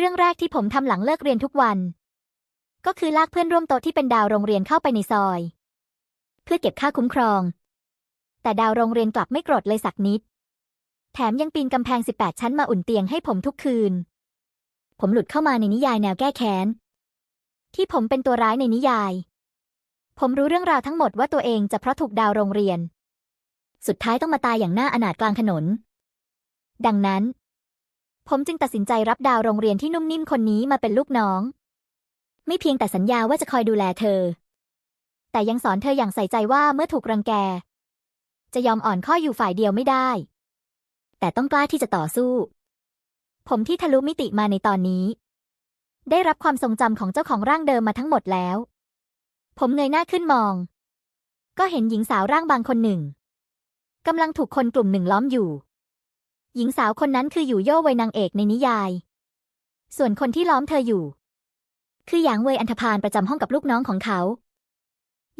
เรื่องแรกที่ผมทำหลังเลิกเรียนทุกวัน ก็คือลากเพื่อนร่วมโต๊ะที่เป็นดาวโรงเรียนเข้าไปในซอย เพื่อเก็บค่าคุ้มครอง แต่ดาวโรงเรียนกลับไม่โกรธเลยสักนิด แถมยังปีนกำแพง 18 ชั้นมาอุ่นเตียงให้ผมทุกคืน ผมหลุดเข้ามาในนิยายแนวแก้แค้น ที่ผมเป็นตัวร้ายในนิยาย ผมรู้เรื่องราวทั้งหมดว่าตัวเองจะเพราะถูกดาวโรงเรียน สุดท้ายต้องมาตายอย่างน่าอนาถกลางถนน ดังนั้น ผมจึงตัดสินใจรับดาวโรงเรียนที่นุ่มนิ่มคนนี้มาเป็นลูกน้อง ไม่เพียงแต่สัญญาว่าจะคอยดูแลเธอ แต่ยังสอนเธออย่างใส่ใจว่าเมื่อถูกรังแก จะยอมอ่อนข้ออยู่ฝ่ายเดียวไม่ได้ แต่ต้องกล้าที่จะต่อสู้ ผมที่ทะลุมิติมาในตอนนี้ ได้รับความทรงจำของเจ้าของร่างเดิมมาทั้งหมดแล้ว ผมเงยหน้าขึ้นมอง ก็เห็นหญิงสาวร่างบางคนหนึ่งกำลังถูกคนกลุ่มหนึ่งล้อมอยู่ หญิงสาวคนนั้นคืออยู่โย่เวยนางเอกในนิยาย ส่วนคนที่ล้อมเธออยู่ คือหยางเวยอันธพาลประจำห้องกับลูกน้องของเขา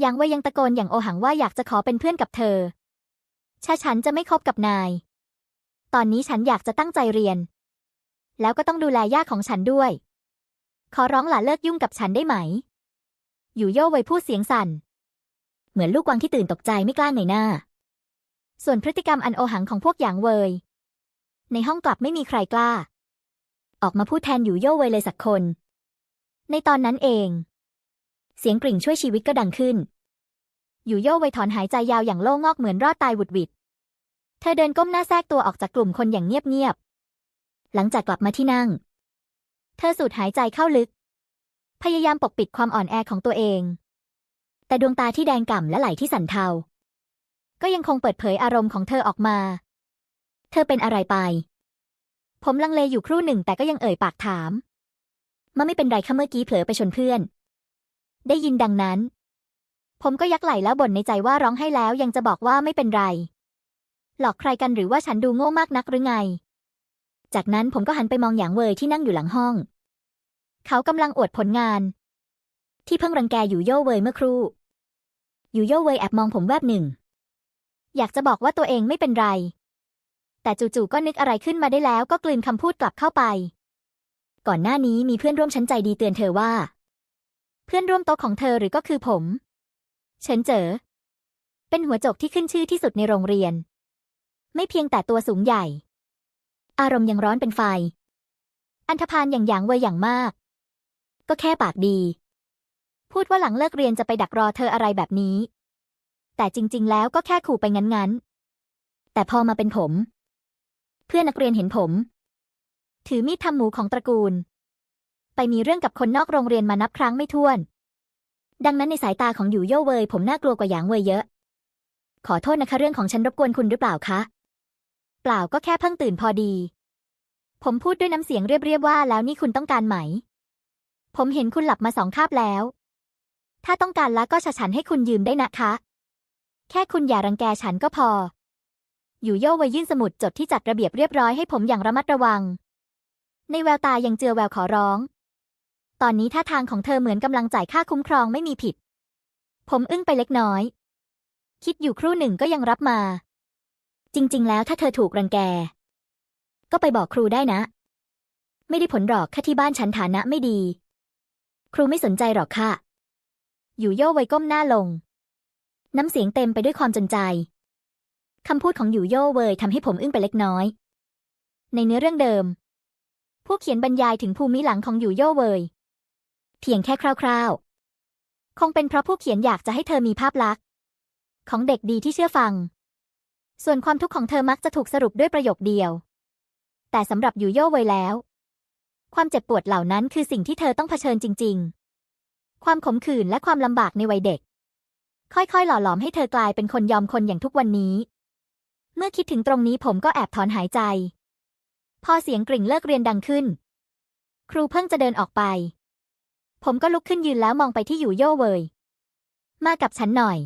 หยางเวยยังตะโกนอย่างโอหังว่าอยากจะขอเป็นเพื่อนกับเธอถ้าฉันจะไม่คบกับนาย ตอนนี้ฉันอยากจะตั้งใจเรียน แล้วก็ต้องดูแลย่าของฉันด้วย ขอร้องหล่ะเลิกยุ่งกับฉันได้ไหม อยู่โย่เวยพูดเสียงสั่น เหมือนลูกวางที่ตื่นตกใจไม่กล้าเงยหน้า ส่วนพฤติกรรมอันโอหังของพวกหยางเวย ในห้องกลับไม่มีใครกล้า ออกมาพูดแทนอยู่โย่เวยเลยสักคน ในตอนนั้นเอง เสียงกริ่งช่วยชีวิตก็ดังขึ้น อยู่โย่เวยถอนหายใจยาวอย่างโล่งอกเหมือนรอดตายหวุดหวิดเธอเดินก้มหน้าแทรกตัวออกจากกลุ่มคนอย่างเงียบๆ หลังจากกลับมาที่นั่ง เธอสูดหายใจเข้าลึก พยายามปกปิดความอ่อนแอของตัวเอง แต่ดวงตาที่แดงก่ำและไหลที่สั่นเทา ก็ยังคงเปิดเผยอารมณ์ของเธอออกมา เธอเป็นอะไรไป ผมลังเลอยู่ครู่หนึ่งแต่ก็ยังเอ่ยปากถามมันไม่เป็นไรค่ะเมื่อกี้เผลอไปชนเพื่อน ได้ยินดังนั้น ผมก็ยักไหล่แล้วบ่นในใจว่าร้องให้แล้วยังจะบอกว่าไม่เป็นไร หลอกใครกันหรือว่าฉันดูโง่มากนักหรือไง จากนั้นผมก็หันไปมองหยางเวยที่นั่งอยู่หลังห้อง เขากำลังอวดผลงาน ที่เพิ่งรังแกอยู่โย่เวยเมื่อครู่ อยู่โย่เวยแอบมองผมแวบหนึ่ง อยากจะบอกว่าตัวเองไม่เป็นไร แต่จู่ๆก็นึกอะไรขึ้นมาได้แล้วก็กลืนคำพูดกลับเข้าไป ก่อนหน้านี้มีเพื่อนร่วมชั้นใจดีเตือนเธอว่า เพื่อนร่วมโต๊ะของเธอหรือก็คือผม เฉินเจ๋อเป็นหัวโจกที่ขึ้นชื่อที่สุดในโรงเรียน ไม่เพียงแต่ตัวสูงใหญ่ อารมณ์ยังร้อนเป็นไฟ อันธพาลอย่างหยางเวยอย่างมาก ก็แค่ปากดี พูดว่าหลังเลิกเรียนจะไปดักรอเธออะไรแบบนี้ แต่จริง ๆ แล้วก็แค่ขู่ไปงั้น ๆ แต่พอมาเป็นผม เพื่อนนักเรียนเห็นผม ถือมีดทำหมูของตระกูล ไปมีเรื่องกับคนนอกโรงเรียนมานับครั้งไม่ถ้วน ดังนั้นในสายตาของอยู่โย่เวยผมน่ากลัวกว่าหยางเวยเยอะ ขอโทษนะคะเรื่องของฉันรบกวนคุณหรือเปล่าคะ เปล่าก็แค่เพิ่งตื่นพอดี ผมพูดด้วยน้ำเสียงเรียบๆว่าแล้วนี่คุณต้องการไหม ผมเห็นคุณหลับมาสองคาบแล้ว ถ้าต้องการแล้วก็ฉันให้คุณยืมได้นะคะ แค่คุณอย่ารังแกฉันก็พอ อยู่โย่วยยื่นสมุดจดที่จัดระเบียบเรียบร้อยให้ผมอย่างระมัดระวัง ในแววตายังเจือแววขอร้อง ตอนนี้ท่าทางของเธอเหมือนกำลังจ่ายค่าคุ้มครองไม่มีผิด ผมอึ้งไปเล็กน้อย คิดอยู่ครู่หนึ่งก็ยังรับมา จริง ๆ แล้วถ้าเธอถูกรังแก ก็ไปบอกครูได้นะ ไม่ได้ผลหรอกค่ที่บ้านฉันฐานะไม่ดี ครูไม่สนใจหรอกค่ะ อยู่โย่ไว้ก้มหน้าลง น้ำเสียงเต็มไปด้วยความจนใจ คำพูดของอยู่โย่เวยทำให้ผมอึ้งไปเล็กน้อย ในเนื้อเรื่องเดิม ผู้เขียนบรรยายถึงภูมิหลังของอยู่โย่เวยเพียงแค่คร่าวๆ คงเป็นเพราะผู้เขียนอยากจะให้เธอมีภาพลักษณ์ ของเด็กดีที่เชื่อฟัง ส่วนความทุกข์ของเธอมักจะถูกสรุปด้วยประโยคเดียว แต่สำหรับอยู่โย่เวยแล้ว ความเจ็บปวดเหล่านั้นคือสิ่งที่เธอต้องเผชิญจริง ๆ ความขมขื่นและความลำบากในวัยเด็ก ค่อยๆ หล่อหลอมให้เธอกลายเป็นคนยอมคนอย่างทุกวันนี้ เมื่อคิดถึงตรงนี้ผมก็แอบถอนหายใจ พอเสียงกริ่งเลิกเรียนดังขึ้น ครูเพิ่งจะเดินออกไป ผมก็ลุกขึ้นยืนแล้วมองไปที่อยู่โย่เวย มากับฉันหน่อย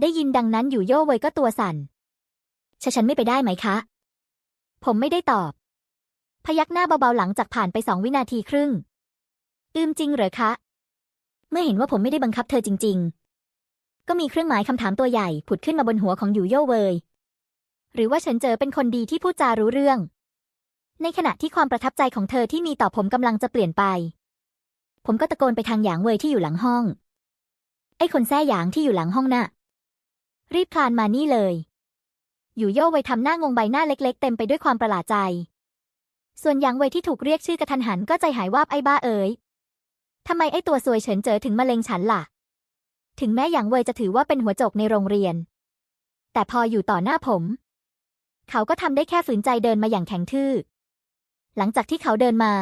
ได้ยินดังนั้นอยู่โย่เวยก็ตัวสั่นชะฉันไม่ไปได้ไหมคะ ผมไม่ได้ตอบ พยักหน้าเบาๆหลังจากผ่านไปสองวินาทีครึ่ง อืมจริงเหรอคะ เมื่อเห็นว่าผมไม่ได้บังคับเธอจริง ๆ ก็มีเครื่องหมายคำถามตัวใหญ่ผุดขึ้นมาบนหัวของอยู่โย่เวย หรือว่าเฉันเจอเป็นคนดีที่พูดจารู้เรื่อง ในขณะที่ความประทับใจของเธอที่มีต่อผมกำลังจะเปลี่ยนไป ผมก็ตะโกนไปทางหยางเวยที่อยู่หลังห้อง ไอ้คนแซ่หยางที่อยู่หลังห้องน่ะ รีบคลานมานี่เลย อยู่โย่เวยทำหน้างงใบหน้าเล็ก ๆ เต็มไปด้วยความประหลาดใจ ส่วนหยางเวยที่ถูกเรียกชื่อกระทันหันก็ใจหายวาบไอ้บ้าเอ๋ยทำไมไอ้ตัวซวยเฉินเจอถึงมะเร็งฉันล่ะ ถึงแม้หยางเวยจะถือว่าเป็นหัวโจกในโรงเรียน แต่พออยู่ต่อหน้าผม เขาก็ทำได้แค่ฝืนใจเดินมาอย่างแข็งทื่อ หลังจากที่เขาเดินมา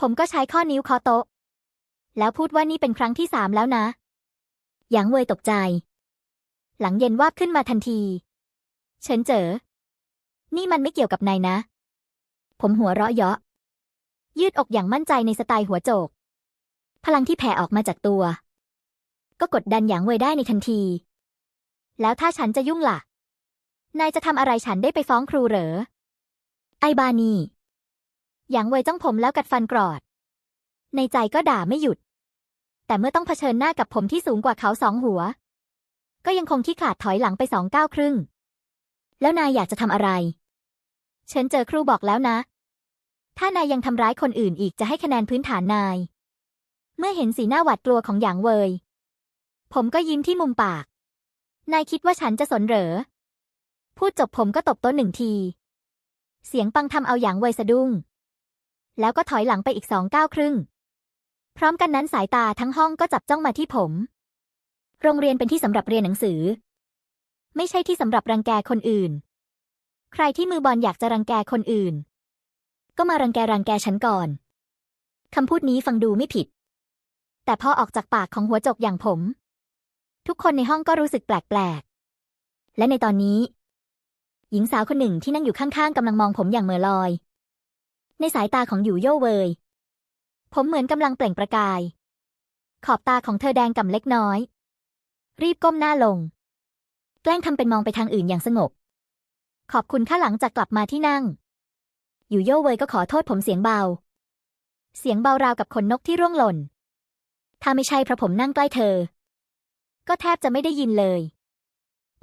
ผมก็ใช้ข้อนิ้วเคาะโต๊ะ แล้วพูดว่านี่เป็นครั้งที่สามแล้วนะ หยางเวยตกใจ หลังเย็นวาบขึ้นมาทันที เฉินเจ๋อ นี่มันไม่เกี่ยวกับนายนะ ผมหัวเราะเยาะ ยืดอกอย่างมั่นใจในสไตล์หัวโจก พลังที่แผ่ออกมาจากตัว ก็กดดันหยางเวยได้ในทันที แล้วถ้าฉันจะยุ่งล่ะ นายจะทำอะไรฉันได้ไปฟ้องครูเหรอ ไอบานีหยางเวยจ้องผมแล้วกัดฟันกรอด ในใจก็ด่าไม่หยุด แต่เมื่อต้องเผชิญหน้ากับผมที่สูงกว่าเขาสองหัว ก็ยังคงขี้ขาดถอยหลังไปสองก้าวครึ่ง แล้วนายอยากจะทำอะไรฉินเจอครูบอกแล้วนะ ถ้านายยังทำร้ายคนอื่นอีกจะให้คะแนนพื้นฐานนาย เมื่อเห็นสีหน้าหวาดกลัวของหยางเวย ผมก็ยิ้มที่มุมปาก นายคิดว่าฉันจะสนเหรอ พูดจบผมก็ตบโต๊ะหนึ่งที เสียงปังทำเอาหยางเวยสะดุ้ง แล้วก็ถอยหลังไปอีกสองก้าวครึ่ง พร้อมกันนั้นสายตาทั้งห้องก็จับจ้องมาที่ผม โรงเรียนเป็นที่สำหรับเรียนหนังสือ ไม่ใช่ที่สำหรับรังแกคนอื่น ใครที่มือบอลอยากจะรังแกคนอื่น ก็มารังแกรังแกฉันก่อนคำพูดนี้ฟังดูไม่ผิด แต่พอออกจากปากของหัวจกอย่างผม ทุกคนในห้องก็รู้สึกแปลกๆและในตอนนี้ หญิงสาวคนหนึ่งที่นั่งอยู่ข้างๆกำลังมองผมอย่างเหม่อลอย ในสายตาของหยูโย่เวย ผมเหมือนกำลังเปล่งประกาย ขอบตาของเธอแดงก่ำเล็กน้อย รีบก้มหน้าลง แกล้งทำเป็นมองไปทางอื่นอย่างสงบ ขอบคุณข้าหลังจากกลับมาที่นั่ง อยู่โย่เวยก็ขอโทษผมเสียงเบา เสียงเบาราวกับขนนกที่ร่วงหล่น ถ้าไม่ใช่เพราะผมนั่งใกล้เธอ ก็แทบจะไม่ได้ยินเลย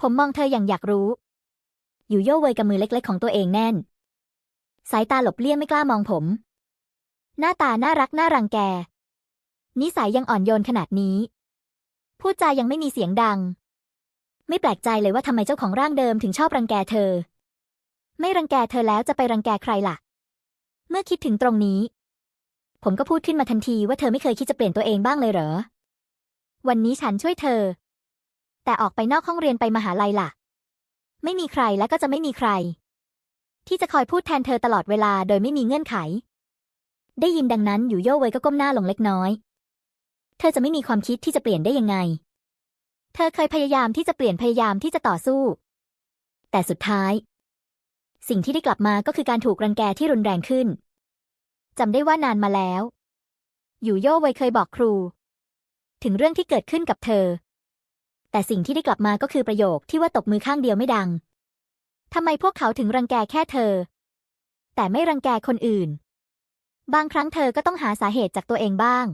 ผมมองเธออย่างอยากรู้ อยู่โย่เวยกับมือเล็กๆของตัวเองแน่น สายตาหลบเลี่ยงไม่กล้ามองผม หน้าตาน่ารักน่ารังแก นิสัยยังอ่อนโยนขนาดนี้ พูดจายังไม่มีเสียงดัง ไม่แปลกใจเลยว่าทำไมเจ้าของร่างเดิมถึงชอบรังแกเธอ ไม่รังแกเธอแล้วจะไปรังแกใครล่ะ เมื่อคิดถึงตรงนี้ ผมก็พูดขึ้นมาทันทีว่าเธอไม่เคยคิดจะเปลี่ยนตัวเองบ้างเลยเหรอ วันนี้ฉันช่วยเธอ แต่ออกไปนอกห้องเรียนไปมหาลัยล่ะ ไม่มีใครและก็จะไม่มีใคร ที่จะคอยพูดแทนเธอตลอดเวลาโดยไม่มีเงื่อนไข ได้ยินดังนั้นอยู่โย่เวยก็ก้มหน้าลงเล็กน้อย เธอจะไม่มีความคิดที่จะเปลี่ยนได้ยังไง เธอเคยพยายามที่จะเปลี่ยนพยายามที่จะต่อสู้ แต่สุดท้าย สิ่งที่ได้กลับมาก็คือการถูกรังแกที่รุนแรงขึ้นจำได้ว่านานมาแล้ว อยู่โย่เวยเคยบอกครู ถึงเรื่องที่เกิดขึ้นกับเธอ แต่สิ่งที่ได้กลับมาก็คือประโยคที่ว่าตบมือข้างเดียวไม่ดังทำไมพวกเขาถึงรังแกแค่เธอ แต่ไม่รังแกคนอื่น บางครั้งเธอก็ต้องหาสาเหตุจากตัวเองบ้าง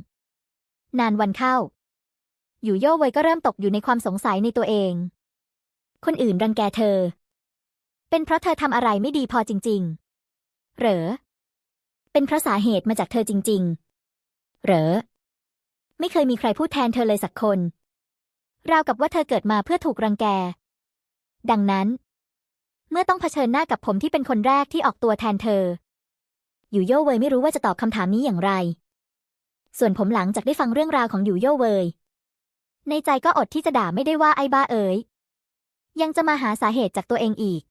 นานวันเข้า อยู่โย่เวยก็เริ่มตกอยู่ในความสงสัยในตัวเอง คนอื่นรังแกเธอ เป็นเพราะเธอทำอะไรไม่ดีพอจริง ๆ เหรอ เป็นเพราะสาเหตุมาจากเธอจริง ๆ เหรอ ไม่เคยมีใครพูดแทนเธอเลยสักคน ราวกับว่าเธอเกิดมาเพื่อถูกรังแก ดังนั้น เมื่อต้องเผชิญหน้ากับผมที่เป็นคนแรกที่ออกตัวแทนเธอ อยู่โย่เวยไม่รู้ว่าจะตอบคำถามนี้อย่างไร ส่วนผมหลังจากได้ฟังเรื่องราวของอยู่โย่เวย ในใจก็อดที่จะด่าไม่ได้ว่าไอ้บ้าเอ๋ย ยังจะมาหาสาเหตุจากตัวเองอีก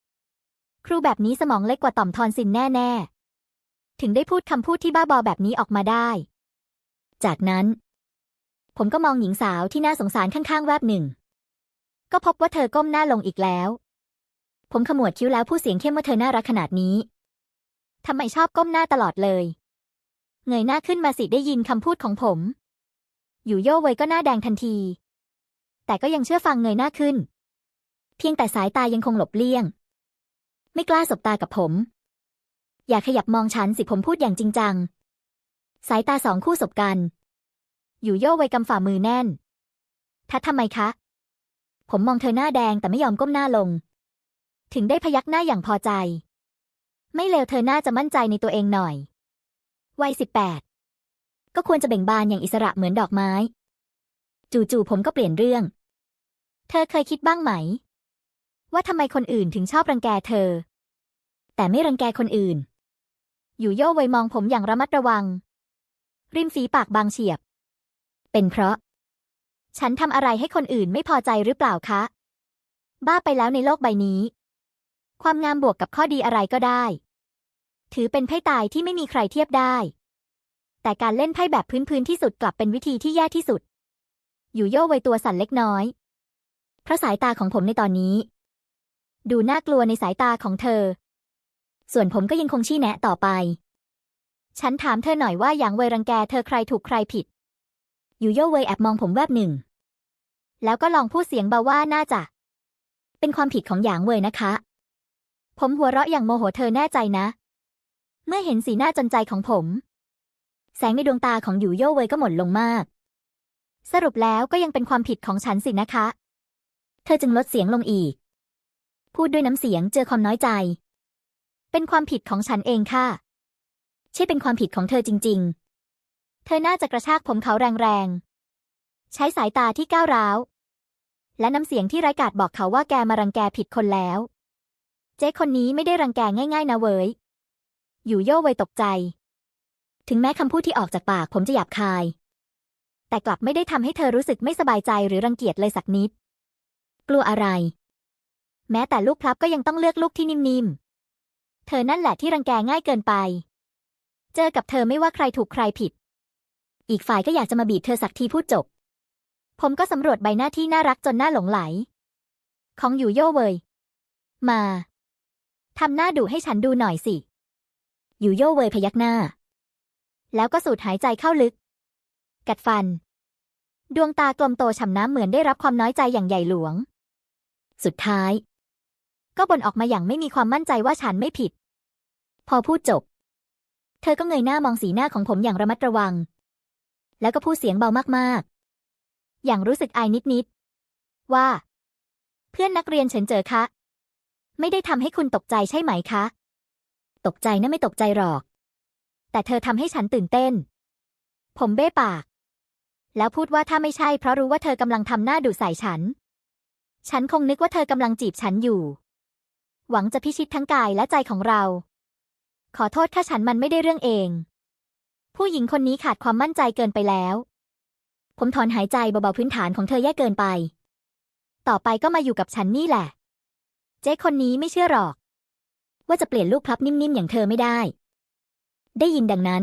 ครูแบบนี้สมองเล็กกว่าต่อมทอนซินแน่ ๆ ถึงได้พูดคำพูดที่บ้าบอแบบนี้ออกมาได้ จากนั้น ผมก็มองหญิงสาวที่น่าสงสารข้างๆ แวบหนึ่ง ก็พบว่าเธอก้มหน้าลงอีกแล้ว ผมขมวดคิ้วแล้วพูดเสียงเข้มว่าเธอน่ารักขนาดนี้ทำไมชอบก้มหน้าตลอดเลย เงยหน้าขึ้นมาสิได้ยินคำพูดของผม อยู่โย่เวยก็หน้าแดงทันที แต่ก็ยังเชื่อฟังเงยหน้าขึ้น เพียงแต่สายตายังคงหลบเลี่ยง ไม่กล้าสบตากับผม อย่าขยับมองฉันสิผมพูดอย่างจริงจัง สายตาสองคู่สบกัน อยู่โย่เวกำฝ่ามือแน่น ทัดทำไมคะ ผมมองเธอหน้าแดงแต่ไม่ยอมก้มหน้าลง ถึงได้พยักหน้าอย่างพอใจ ไม่เลวเธอน่าจะมั่นใจในตัวเองหน่อย วัยสิบแปดก็ควรจะเบ่งบานอย่างอิสระเหมือนดอกไม้ จู่ๆผมก็เปลี่ยนเรื่อง เธอเคยคิดบ้างไหม ว่าทำไมคนอื่นถึงชอบรังแกเธอ แต่ไม่รังแกคนอื่น อยู่โย่ไวมองผมอย่างระมัดระวัง ริมฝีปากบางเฉียบ เป็นเพราะ ฉันทำอะไรให้คนอื่นไม่พอใจหรือเปล่าคะ บ้าไปแล้วในโลกใบนี้ ความงามบวกกับข้อดีอะไรก็ได้ ถือเป็นไพ่ตายที่ไม่มีใครเทียบได้ แต่การเล่นไพ่แบบพื้นๆที่สุดกลับเป็นวิธีที่แย่ที่สุด อยู่โย่ไวยตัวสั่นเล็กน้อย เพราะสายตาของผมในตอนนี้ ดูน่ากลัวในสายตาของเธอ ส่วนผมก็ยังคงชี้แนะต่อไป ฉันถามเธอหน่อยว่าอย่างเวยรังแกเธอใครถูกใครผิด อยู่โย่เวยแอบมองผมแวบหนึ่ง แล้วก็ลองพูดเสียงเบาว่าน่าจะ เป็นความผิดของหยางเวยนะคะ ผมหัวเราะอย่างโมโหเธอแน่ใจนะ เมื่อเห็นสีหน้าจนใจของผม แสงในดวงตาของอยู่โย่เวยก็หมดลงมาก สรุปแล้วก็ยังเป็นความผิดของฉันสินะคะ เธอจึงลดเสียงลงอีก พูดด้วยน้ำเสียงเจอความน้อยใจ เป็นความผิดของฉันเองค่ะใช่เป็นความผิดของเธอจริง ๆ ธอน่าจะกระชากผมเขาแรงๆ ใช้สายตาที่ก้าวร้าว และน้ำเสียงที่ไร้กาจบอกเขาว่าแกมารังแกผิดคนแล้ว เจ๊คนนี้ไม่ได้รังแกง่ายๆ นะเว้ย อยู่โย่เวยตกใจ ถึงแม้คำพูดที่ออกจากปากผมจะหยาบคาย แต่กลับไม่ได้ทำให้เธอรู้สึกไม่สบายใจหรือรังเกียจเลยสักนิด กลัวอะไร แม้แต่ลูกพลับก็ยังต้องเลือกลูกที่นิ่มๆ เธอนั่นแหละที่รังแกง่ายเกินไป เจอกับเธอไม่ว่าใครถูกใครผิด อีกฝ่ายก็อยากจะมาบีบเธอสักทีพูดจบ ผมก็สำรวจใบหน้าที่น่ารักจนหน้าหลงไหล ของอยู่โย่เวยมาทำหน้าดุให้ฉันดูหน่อยสิ อยู่โย่เวยพยักหน้า แล้วก็สูดหายใจเข้าลึก กัดฟัน ดวงตากลมโตฉ่ำน้ำเหมือนได้รับความน้อยใจอย่างใหญ่หลวง สุดท้าย ก็บ่นออกมาอย่างไม่มีความมั่นใจว่าฉันไม่ผิด พอพูดจบ เธอก็เงยหน้ามองสีหน้าของผมอย่างระมัดระวัง แล้วก็พูดเสียงเบามากๆ อย่างรู้สึกอายนิดๆ ว่า เพื่อนนักเรียนเฉินเจอคะ ไม่ได้ทำให้คุณตกใจใช่ไหมคะ ตกใจนะไม่ตกใจหรอก แต่เธอทำให้ฉันตื่นเต้น ผมเบ้ปาก แล้วพูดว่าถ้าไม่ใช่เพราะรู้ว่าเธอกำลังทำหน้าดุใส่ฉัน ฉันคงนึกว่าเธอกำลังจีบฉันอยู่ หวังจะพิชิตทั้งกายและใจของเรา ขอโทษถ้าฉันมันไม่ได้เรื่องเอง ผู้หญิงคนนี้ขาดความมั่นใจเกินไปแล้ว ผมถอนหายใจเบาๆพื้นฐานของเธอแย่เกินไป ต่อไปก็มาอยู่กับฉันนี่แหละ เจ๊คนนี้ไม่เชื่อหรอก ว่าจะเปลี่ยนลูกพลับนิ่มๆอย่างเธอไม่ได้ ได้ยินดังนั้น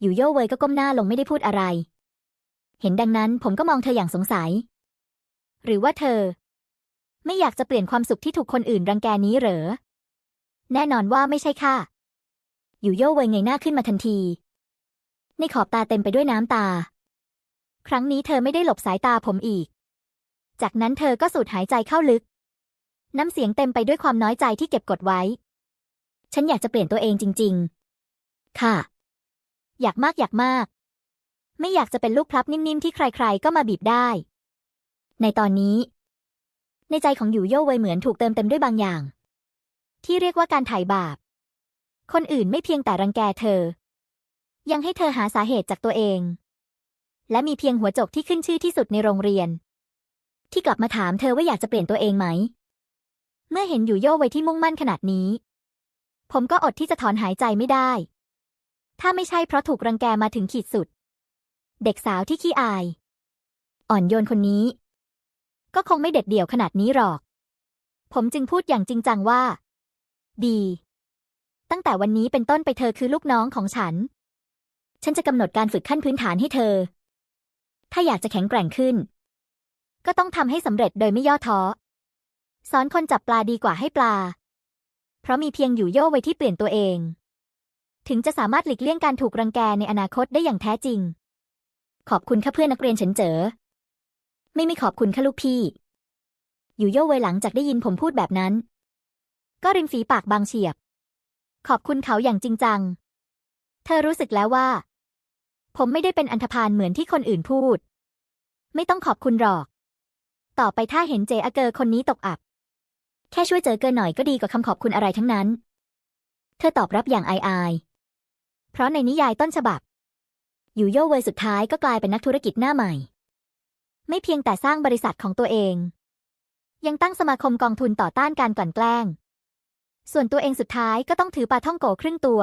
อยู่โย่เวยก็ก้มหน้าลงไม่ได้พูดอะไร เห็นดังนั้นผมก็มองเธออย่างสงสัย หรือว่าเธอ ไม่อยากจะเปลี่ยนความสุขที่ถูกคนอื่นรังแกนี้เหรอ แน่นอนว่าไม่ใช่ค่ะ อยู่โย่เวยเงยหน้าขึ้นมาทันที ในขอบตาเต็มไปด้วยน้ำตา ครั้งนี้เธอไม่ได้หลบสายตาผมอีก จากนั้นเธอก็สูดหายใจเข้าลึก น้ำเสียงเต็มไปด้วยความน้อยใจที่เก็บกดไว้ ฉันอยากจะเปลี่ยนตัวเองจริง ๆ ค่ะ อยากมากอยากมาก ไม่อยากจะเป็นลูกพลับนิ่มๆที่ใคร ๆ ก็มาบีบได้ ในตอนนี้ ในใจของอยู่โย่เวยเหมือนถูกเติมเต็มด้วยบางอย่าง ที่เรียกว่าการไถ่บาป คนอื่นไม่เพียงแต่รังแกเธอ ยังให้เธอหาสาเหตุจากตัวเอง และมีเพียงหัวโจกที่ขึ้นชื่อที่สุดในโรงเรียน ที่กลับมาถามเธอว่าอยากจะเปลี่ยนตัวเองไหม เมื่อเห็นอยู่โย่เวยที่มุ่งมั่นขนาดนี้ ผมก็อดที่จะถอนหายใจไม่ได้ ถ้าไม่ใช่เพราะถูกรังแกมาถึงขีดสุด เด็กสาวที่ขี้อาย อ่อนโยนคนนี้ ก็คงไม่เด็ดเดี่ยวขนาดนี้หรอก ผมจึงพูดอย่างจริงจังว่า ดี ตั้งแต่วันนี้เป็นต้นไปเธอคือลูกน้องของฉัน ฉันจะกำหนดการฝึกขั้นพื้นฐานให้เธอ ถ้าอยากจะแข็งแกร่งขึ้น ก็ต้องทำให้สำเร็จโดยไม่ย่อท้อ สอนคนจับปลาดีกว่าให้ปลา เพราะมีเพียงอยู่โย่ไว้ที่เปลี่ยนตัวเอง ถึงจะสามารถหลีกเลี่ยงการถูกรังแกในอนาคตได้อย่างแท้จริง ขอบคุณค่ะเพื่อนนักเรียนเฉินเจ๋อ ไม่ไม่ขอบคุณค่ะลูกพี่ อยู่โย่ไว้หลังจากได้ยินผมพูดแบบนั้น ก็ริมฝีปากบางเฉียบ ขอบคุณเขาอย่างจริงจัง เธอรู้สึกแล้วว่า ผมไม่ได้เป็นอันธพาลเหมือนที่คนอื่นพูด ไม่ต้องขอบคุณหรอก ต่อไปถ้าเห็นเจอเกอร์คนนี้ตกอับ แค่ช่วยเจอเกินหน่อยก็ดีกว่าคำขอบคุณอะไรทั้งนั้น เธอตอบรับอย่างอายๆเพราะในนิยายต้นฉบับอยู่โยเวยสุดท้ายก็กลายเป็นนักธุรกิจหน้าใหม่ ไม่เพียงแต่สร้างบริษัทของตัวเอง ยังตั้งสมาคมกองทุนต่อต้านการกลั่นแกล้ง ส่วนตัวเองสุดท้ายก็ต้องถือปลาท่องโกครึ่งตัว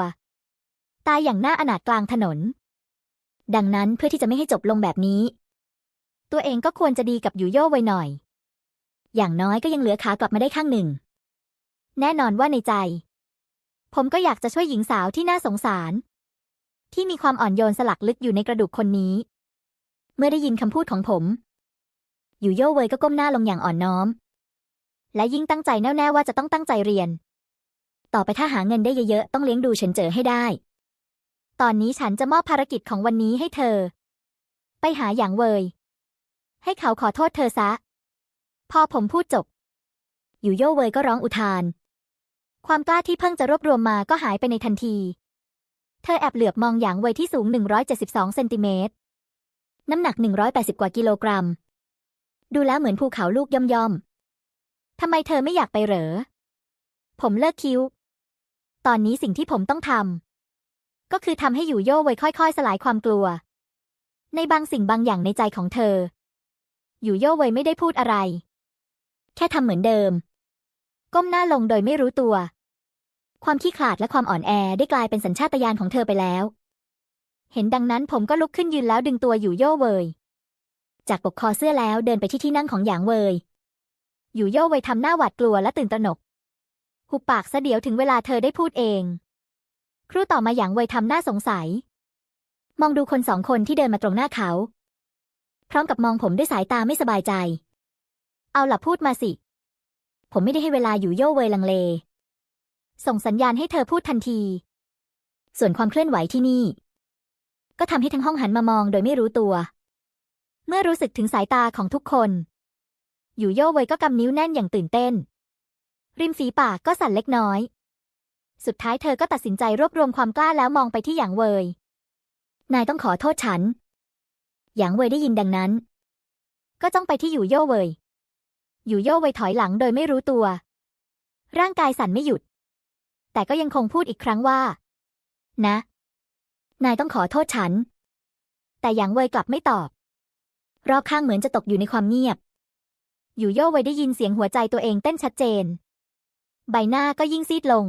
ตายอย่างน่าอนาถกลางถนน ดังนั้นเพื่อที่จะไม่ให้จบลงแบบนี้ ตัวเองก็ควรจะดีกับอยู่โย่ไว้หน่อย อย่างน้อยก็ยังเหลือขากลับมาได้ข้างหนึ่ง แน่นอนว่าในใจ ผมก็อยากจะช่วยหญิงสาวที่น่าสงสาร ที่มีความอ่อนโยนสลักลึกอยู่ในกระดูกคนนี้ เมื่อได้ยินคำพูดของผม อยู่โย่เวยก็ก้มหน้าลงอย่างอ่อนน้อม และยิ่งตั้งใจแน่ๆว่าจะต้องตั้งใจเรียน ต่อไปถ้าหาเงินได้เยอะๆต้องเลี้ยงดูเฉินเจ๋อให้ได้ ตอนนี้ฉันจะมอบภารกิจของวันนี้ให้เธอ ไปหาหยางเวย ให้เขาขอโทษเธอซะ พอผมพูดจบ อยู่โย่เวยก็ร้องอุทาน ความกล้าที่เพิ่งจะรวบรวมมาก็หายไปในทันที เธอแอบเหลือบมองหยางเวยที่สูง 172 เซนติเมตร น้ำหนัก 180 กว่ากิโลกรัม ดูแล้วเหมือนภูเขาลูกย่อมๆทำไมเธอไม่อยากไปเหรอ ผมเลิกคิ้ว ตอนนี้สิ่งที่ผมต้องทำ ก็คือทำให้อยู่โย่เวยค่อย ๆ สลายความกลัว ในบางสิ่งบางอย่างในใจของเธอ อยู่โย่เวยไม่ได้พูดอะไร แค่ทำเหมือนเดิม ก้มหน้าลงโดยไม่รู้ตัว ความขี้ขลาดและความอ่อนแอได้กลายเป็นสัญชาตญาณของเธอไปแล้ว เห็นดังนั้นผมก็ลุกขึ้นยืนแล้วดึงตัวอยู่โย่เวยจากปกคอเสื้อแล้วเดินไปที่ที่นั่งของหยางเวยอยู่โย่เวยทำหน้าหวาดกลัวและตื่นตระหนกหุบปากซะเดี๋ยวถึงเวลาเธอได้พูดเอง ครู่ต่อมาหยางเวทำหน้าสงสัย มองดูคนสองคนที่เดินมาตรงหน้าเขา พร้อมกับมองผมด้วยสายตาไม่สบายใจ เอาล่ะพูดมาสิ ผมไม่ได้ให้เวลาอยู่โย่เวยลังเล ส่งสัญญาณให้เธอพูดทันที ส่วนความเคลื่อนไหวที่นี่ ก็ทำให้ทั้งห้องหันมามองโดยไม่รู้ตัว เมื่อรู้สึกถึงสายตาของทุกคน อยู่โย่เวยก็กำนิ้วแน่นอย่างตื่นเต้น ริมฝีปากก็สั่นเล็กน้อย สุดท้ายเธอก็ตัดสินใจรวบรวมความกล้าแล้วมองไปที่หยางเวย นายต้องขอโทษฉัน หยางเวยได้ยินดังนั้น ก็จ้องไปที่อยู่โย่เวย อยู่โย่เวยถอยหลังโดยไม่รู้ตัว ร่างกายสั่นไม่หยุด แต่ก็ยังคงพูดอีกครั้งว่า นะ นายต้องขอโทษฉัน แต่หยางเวยกลับไม่ตอบ รอบข้างเหมือนจะตกอยู่ในความเงียบ อยู่โย่เวยได้ยินเสียงหัวใจตัวเองเต้นชัดเจน ใบหน้าก็ยิ่งซีดลง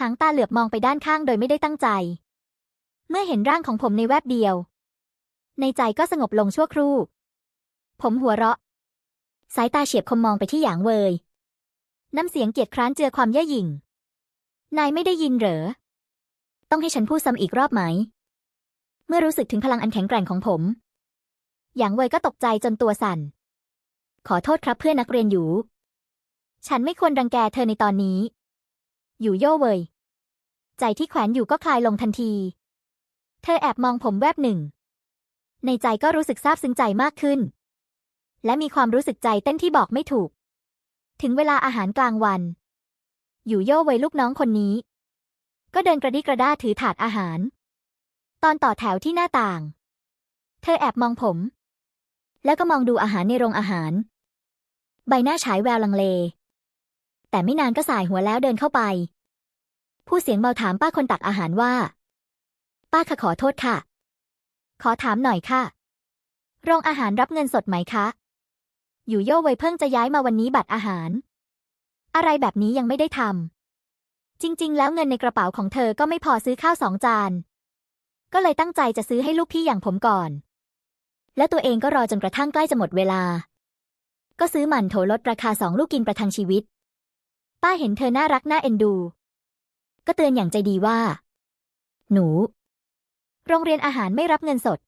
หางตาเหลือบมองไปด้านข้างโดยไม่ได้ตั้งใจ เมื่อเห็นร่างของผมในแวบเดียว ในใจก็สงบลงชั่วครู่ ผมหัวเราะ สายตาเฉียบคมมองไปที่หยางเวย น้ำเสียงเกียดคร้านเจือความเย่อหยิ่ง นายไม่ได้ยินเหรอ ต้องให้ฉันพูดซ้ำอีกรอบไหม เมื่อรู้สึกถึงพลังอันแข็งแกร่งของผม หยางเวยก็ตกใจจนตัวสั่น ขอโทษครับเพื่อนนักเรียนอยู่ ฉันไม่ควรรังแกเธอในตอนนี้ อยู่โย่เวยใจที่แขวนอยู่ก็คลายลงทันที เธอแอบมองผมแวบหนึ่ง ในใจก็รู้สึกซาบซึ้งใจมากขึ้น และมีความรู้สึกใจเต้นที่บอกไม่ถูก ถึงเวลาอาหารกลางวัน อยู่โย่เวยลูกน้องคนนี้ ก็เดินกระดิกระด้าถือถาดอาหาร ตอนต่อแถวที่หน้าต่าง เธอแอบมองผม แล้วก็มองดูอาหารในโรงอาหาร ใบหน้าฉายแววลังเล แต่ไม่นานก็สายหัวแล้วเดินเข้าไป ผู้เสียงเบาถามป้าคนตักอาหารว่า ป้าค่ะขอโทษค่ะ ขอถามหน่อยค่ะ โรงอาหารรับเงินสดไหมคะ อยู่โย่เวยเพิ่งจะย้ายมาวันนี้บัตรอาหาร อะไรแบบนี้ยังไม่ได้ทำจริง ๆ แล้วเงินในกระเป๋าของเธอก็ไม่พอซื้อข้าวสองจาน ก็เลยตั้งใจจะซื้อให้ลูกพี่อย่างผมก่อน และตัวเองก็รอจนกระทั่งใกล้จะหมดเวลาก็ซื้อหมั่นโถลดราคาสองลูกกินประทังชีวิต ป้าเห็นเธอน่ารักน่าเอ็นดู ก็เตือนอย่างใจดีว่า หนู โรงเรียนอาหารไม่รับเงินสด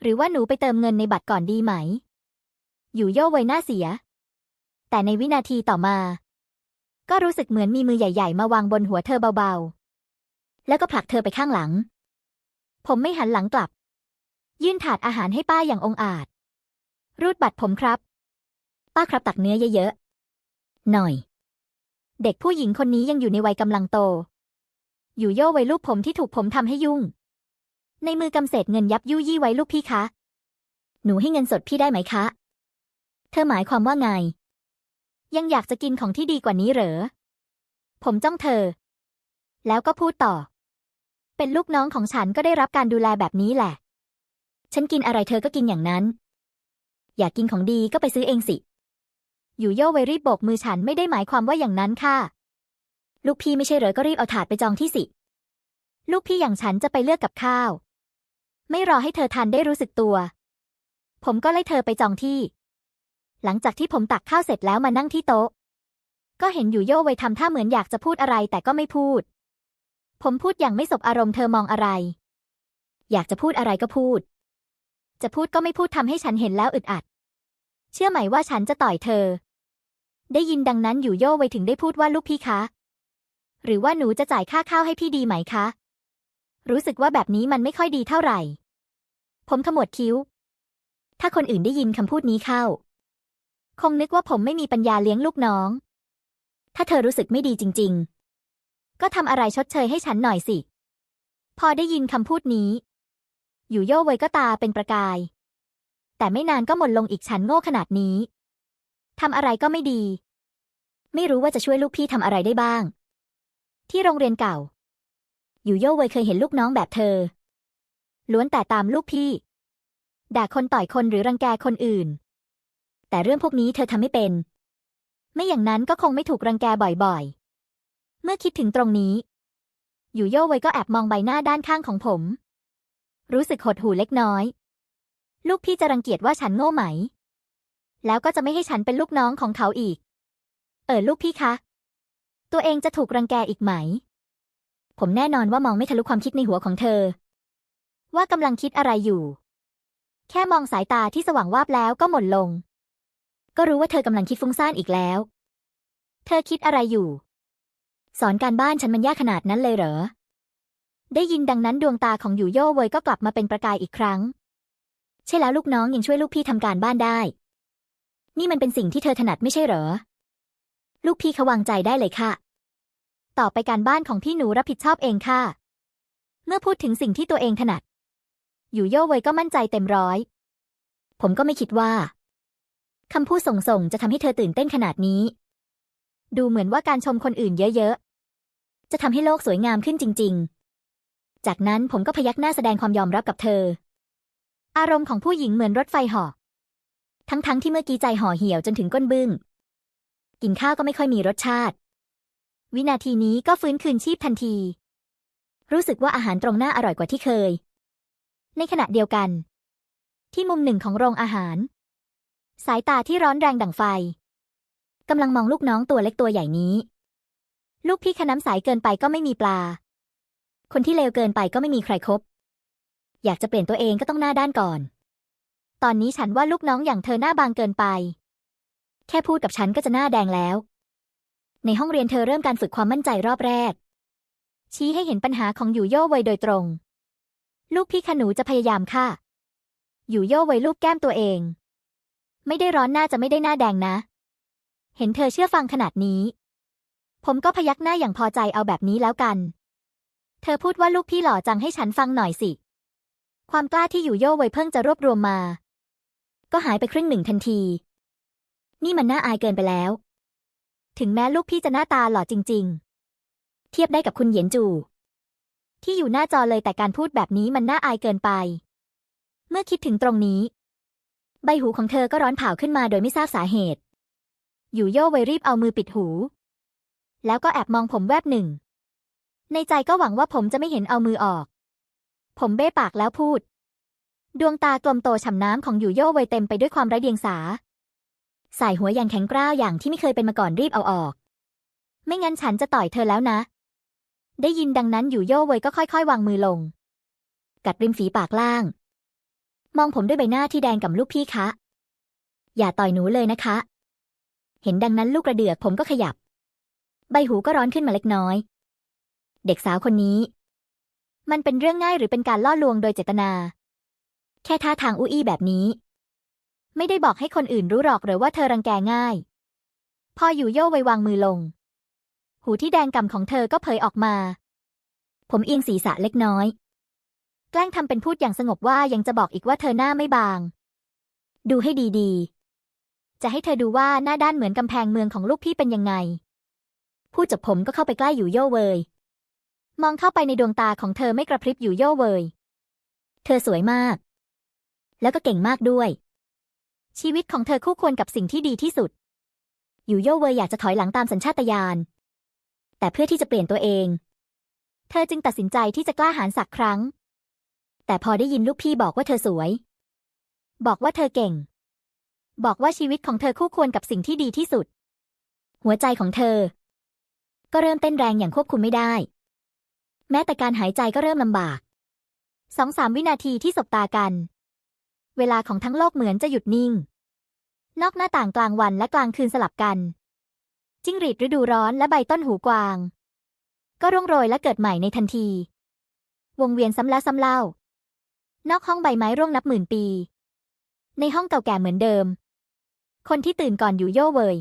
หรือว่าหนูไปเติมเงินในบัตรก่อนดีไหม อยู่โย่ไว้หน้าเสีย แต่ในวินาทีต่อมา ก็รู้สึกเหมือนมีมือใหญ่ ๆ มาวางบนหัวเธอเบาๆ แล้วก็ผลักเธอไปข้างหลัง ผมไม่หันหลังกลับ ยื่นถาดอาหารให้ป้าอย่างองอาจ รูดบัตรผมครับ ป้าครับตักเนื้อเยอะๆ หน่อย เด็กผู้หญิงคนนี้ยังอยู่ในวัยกำลังโต อยู่โย่ไว้ลูกผมที่ถูกผมทำให้ยุ่ง ในมือกำเศษเงินยับยุยี่ไว้ลูกพี่คะ หนูให้เงินสดพี่ได้ไหมคะ เธอหมายความว่าไง ยังอยากจะกินของที่ดีกว่านี้เหรอ ผมจ้องเธอ แล้วก็พูดต่อ เป็นลูกน้องของฉันก็ได้รับการดูแลแบบนี้แหละ ฉันกินอะไรเธอก็กินอย่างนั้น อยากกินของดีก็ไปซื้อเองสิ อยู่โย่เวรีบโบกมือฉันไม่ได้หมายความว่าอย่างนั้นค่ะ ลูกพี่ไม่ใช่เหรอก็รีบเอาถาดไปจองที่สิ ลูกพี่อย่างฉันจะไปเลือกกับข้าว ไม่รอให้เธอทันได้รู้สึกตัว ผมก็ไล่เธอไปจองที่ หลังจากที่ผมตักข้าวเสร็จแล้วมานั่งที่โต๊ะ ก็เห็นอยู่โย่เวทำท่าเหมือนอยากจะพูดอะไรแต่ก็ไม่พูด ผมพูดอย่างไม่สบอารมณ์เธอมองอะไร อยากจะพูดอะไรก็พูด จะพูดก็ไม่พูดทำให้ฉันเห็นแล้วอึดอัด เชื่อไหมว่าฉันจะต่อยเธอ ได้ยินดังนั้นอยู่โย่ไวถึงได้พูดว่าลูกพี่คะ หรือว่าหนูจะจ่ายค่าข้าวให้พี่ดีไหมคะ รู้สึกว่าแบบนี้มันไม่ค่อยดีเท่าไหร่ ผมขมวดคิ้ว ถ้าคนอื่นได้ยินคำพูดนี้เข้า คงนึกว่าผมไม่มีปัญญาเลี้ยงลูกน้อง ถ้าเธอรู้สึกไม่ดีจริง ๆ ก็ทำอะไรชดเชยให้ฉันหน่อยสิ พอได้ยินคำพูดนี้ อยู่โย่เวยก็ตาเป็นประกาย แต่ไม่นานก็หมดลงอีกฉันโง่ขนาดนี้ทำอะไรก็ไม่ดี ไม่รู้ว่าจะช่วยลูกพี่ทำอะไรได้บ้าง ที่โรงเรียนเก่า อยู่โย่เวยเคยเห็นลูกน้องแบบเธอ ล้วนแต่ตามลูกพี่ ด่าคนต่อยคนหรือรังแกคนอื่น แต่เรื่องพวกนี้เธอทำไม่เป็น ไม่อย่างนั้นก็คงไม่ถูกรังแกบ่อยๆ เมื่อคิดถึงตรงนี้ อยู่โย่เวยก็แอบมองใบหน้าด้านข้างของผม รู้สึกหดหู่เล็กน้อย ลูกพี่จะรังเกียจว่าฉันโง่ไหม แล้วก็จะไม่ให้ฉันเป็นลูกน้องของเขาอีก เออลูกพี่คะ ตัวเองจะถูกรังแกอีกไหม ผมแน่นอนว่ามองไม่ทะลุความคิดในหัวของเธอ ว่ากำลังคิดอะไรอยู่ แค่มองสายตาที่สว่างวาบแล้วก็หม่นลง ก็รู้ว่าเธอกำลังคิดฟุ้งซ่านอีกแล้ว เธอคิดอะไรอยู่ สอนการบ้านฉันมันยากขนาดนั้นเลยเหรอได้ยินดังนั้นดวงตาของอยู่โย่เวยก็กลับมาเป็นประกายอีกครั้ง ใช่แล้วลูกน้องยังช่วยลูกพี่ทำการบ้านได้ นี่มันเป็นสิ่งที่เธอถนัดไม่ใช่เหรอ ลูกพี่เขาวางใจได้เลยค่ะ ต่อไปการบ้านของพี่หนูรับผิดชอบเองค่ะ เมื่อพูดถึงสิ่งที่ตัวเองถนัด อยู่โย่เวยก็มั่นใจเต็มร้อย ผมก็ไม่คิดว่าคำพูดส่งๆจะทำให้เธอตื่นเต้นขนาดนี้ ดูเหมือนว่าการชมคนอื่นเยอะๆ จะทำให้โลกสวยงามขึ้นจริง ๆ จากนั้นผมก็พยักหน้าแสดงความยอมรับกับเธอ อารมณ์ของผู้หญิงเหมือนรถไฟหาะทั้งๆทที่เมื่อกี้ใจห่อเหี่ยวจนถึงก้นบึ้ง กินข้าวก็ไม่ค่อยมีรสชาติ วินาทีนี้ก็ฟื้นคืนชีพทันที รู้สึกว่าอาหารตรงหน้าอร่อยกว่าที่เคย ในขณะเดียวกัน ที่มุมหนึ่งของโรงอาหาร สายตาที่ร้อนแรงดั่งไฟกำลังมองลูกน้องตัวเล็กตัวใหญ่นี้ ลูกพี่ขน้ำสายเกินไปก็ไม่มีปลา คนที่เลวเกินไปก็ไม่มีใครครบ อยากจะเปลี่ยนตัวเองก็ต้องหน้าด้านก่อน ตอนนี้ฉันว่าลูกน้องอย่างเธอหน้าบางเกินไป แค่พูดกับฉันก็จะหน้าแดงแล้ว ในห้องเรียนเธอเริ่มการฝึกความมั่นใจรอบแรก ชี้ให้เห็นปัญหาของอยู่โย่ไวโดยตรง ลูกพี่ขนูจะพยายามค่ะ อยู่โย่ไวลูกแก้มตัวเอง ไม่ได้ร้อนหน้าจะไม่ได้หน้าแดงนะ เห็นเธอเชื่อฟังขนาดนี้ ผมก็พยักหน้าอย่างพอใจเอาแบบนี้แล้วกัน เธอพูดว่าลูกพี่หล่อจังให้ฉันฟังหน่อยสิ ความกล้าที่อยู่โย่ไวเพิ่งจะรวบรวมมา ก็หายไปครึ่งหนึ่งทันที นี่มันน่าอายเกินไปแล้ว ถึงแม้ลูกพี่จะหน้าตาหล่อจริง ๆ เทียบได้กับคุณเหยียนจู ที่อยู่หน้าจอเลยแต่การพูดแบบนี้มันน่าอายเกินไป เมื่อคิดถึงตรงนี้ ใบหูของเธอก็ร้อนเผาขึ้นมาโดยไม่ทราบสาเหตุ อยู่โย่ไวรีบเอามือปิดหู แล้วก็แอบมองผมแวบหนึ่ง ในใจก็หวังว่าผมจะไม่เห็นเอามือออก ผมเบ้ปากแล้วพูด ดวงตากลมโตฉ่ำน้ำของอยู่โย่ไวเต็มไปด้วยความไร้เดียงสา สายหัวอย่างแข็งกร้าวอย่างที่ไม่เคยเป็นมาก่อนรีบเอาออก ไม่งั้นฉันจะต่อยเธอแล้วนะ ได้ยินดังนั้นอยู่โย่ไวก็ค่อยๆ วางมือลง กัดริมฝีปากล่าง มองผมด้วยใบหน้าที่แดงกับลูกพี่คะ อย่าต่อยหนูเลยนะคะ เห็นดังนั้นลูกกระเดือกผมก็ขยับ ใบหูก็ร้อนขึ้นมาเล็กน้อย เด็กสาวคนนี้ มันเป็นเรื่องง่ายหรือเป็นการล่อลวงโดยเจตนา แค่ท่าทางอุ้อี้แบบนี้ ไม่ได้บอกให้คนอื่นรู้หรอกหรือว่าเธอรังแกง่าย พออยู่โย่ไววางมือลง หูที่แดงก่ำของเธอก็เผยออกมา ผมเอียงศีรษะเล็กน้อย แกล้งทำเป็นพูดอย่างสงบว่ายังจะบอกอีกว่าเธอหน้าไม่บาง ดูให้ดีๆ จะให้เธอดูว่าหน้าด้านเหมือนกำแพงเมืองของลูกพี่เป็นยังไงพูดจบผมก็เข้าไปใกล้อยู่โย่เวย มองเข้าไปในดวงตาของเธอไม่กระพริบอยู่โย่เวย เธอสวยมาก แล้วก็เก่งมากด้วย ชีวิตของเธอคู่ควรกับสิ่งที่ดีที่สุด อยู่โย่เวยอยากจะถอยหลังตามสัญชาตญาณ แต่เพื่อที่จะเปลี่ยนตัวเอง เธอจึงตัดสินใจที่จะกล้าหาญสักครั้ง แต่พอได้ยินลูกพี่บอกว่าเธอสวย บอกว่าเธอเก่ง บอกว่าชีวิตของเธอคู่ควรกับสิ่งที่ดีที่สุด หัวใจของเธอ ก็เริ่มเต้นแรงอย่างควบคุมไม่ได้ แม้แต่การหายใจก็เริ่มลำบากสองสามวินาทีที่สบตากัน เวลาของทั้งโลกเหมือนจะหยุดนิ่ง นอกหน้าต่างกลางวันและกลางคืนสลับกัน จิ้งหรีดฤดูร้อนและใบต้นหูกวาง ก็ร่วงโรยและเกิดใหม่ในทันที วงเวียนซ้ำแล้วซ้ำเล่า นอกห้องใบไม้ร่วงนับหมื่นปี ในห้องเก่าแก่เหมือนเดิม คนที่ตื่นก่อนอยู่โย่เวย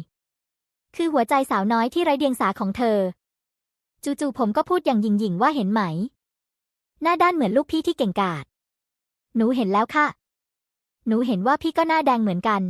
คือหัวใจสาวน้อยที่ไร้เดียงสาของเธอ จู่ๆผมก็พูดอย่างหยิ่งๆว่าเห็นไหม หน้าด้านเหมือนลูกพี่ที่เก่งกาจหนูเห็นแล้วค่ะ หนูเห็นว่าพี่ก็หน้าแดงเหมือนกัน